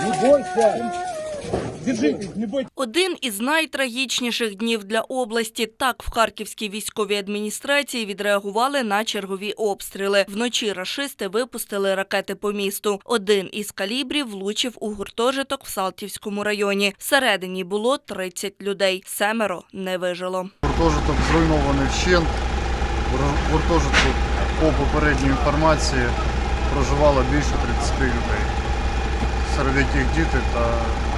Не бойся! Не! Один із найтрагічніших днів для області. Так в Харківській військовій адміністрації відреагували на чергові обстріли. Вночі рашисти випустили ракети по місту. Один із калібрів влучив у гуртожиток в Салтівському районі. Всередині було 30 людей. Семеро не вижило. Гуртожиток зруйнований вщент. Гуртожитку по попередній інформації проживало більше 30 людей Серед яких діти та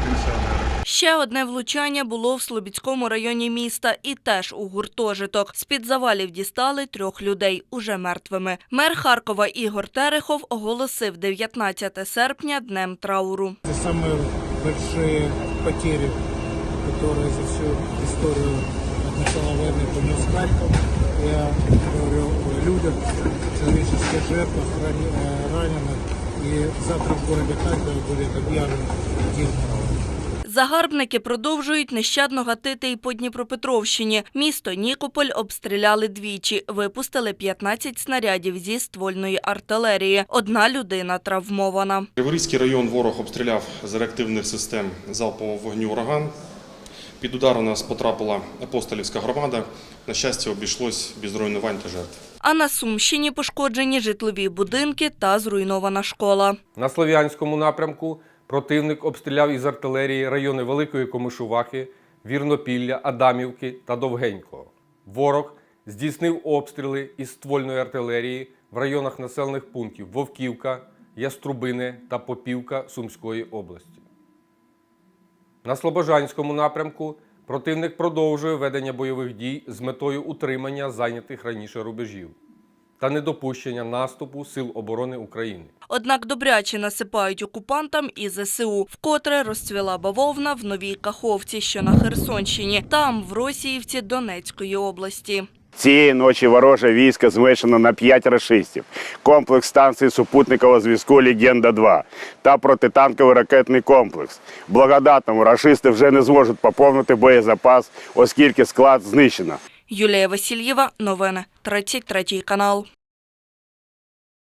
пенсіонери. Ще одне влучання було в Слобідському районі міста і теж у гуртожиток. З-під завалів дістали трьох людей, уже мертвими. Мер Харкова Ігор Терехов оголосив 19 серпня днем трауру. Это самые большие потери, которые за всю историю от начала войны понес Харьков. Я говорю о людях, человеческих жертвах, рани- э, раненых. И завтра в городе Харькове будет объявлен День траура. Загарбники продовжують нещадно гатити і по Дніпропетровщині. Місто Нікополь обстріляли двічі, випустили 15 снарядів зі ствольної артилерії. Одна людина травмована. Криворізький район ворог обстріляв з реактивних систем залпового вогню «Ураган». Під удар у нас потрапила апостолівська громада. На щастя, обійшлось без руйнувань та жертв. А на Сумщині пошкоджені житлові будинки та зруйнована школа. На Слов'янському напрямку противник обстріляв із артилерії райони Великої Комишувахи, Вірнопілля, Адамівки та Довгенького. Ворог здійснив обстріли із ствольної артилерії в районах населених пунктів Вовківка, Яструбине та Попівка Сумської області. На Слобожанському напрямку противник продовжує ведення бойових дій з метою утримання зайнятих раніше рубежів та недопущення наступу Сил оборони України. Однак добряче насипають окупантам і ЗСУ, вкотре розцвіла бавовна в Новій Каховці, що на Херсонщині, там, в Росіївці Донецької області. Цієї ночі вороже військо зменшено на 5 рашистів. Комплекс станції супутникового зв'язку «Легенда-2» та протитанковий ракетний комплекс. Благодатному рашисти вже не зможуть поповнити боєзапас, оскільки склад знищено. Юлія Васильєва, новини, 33 канал.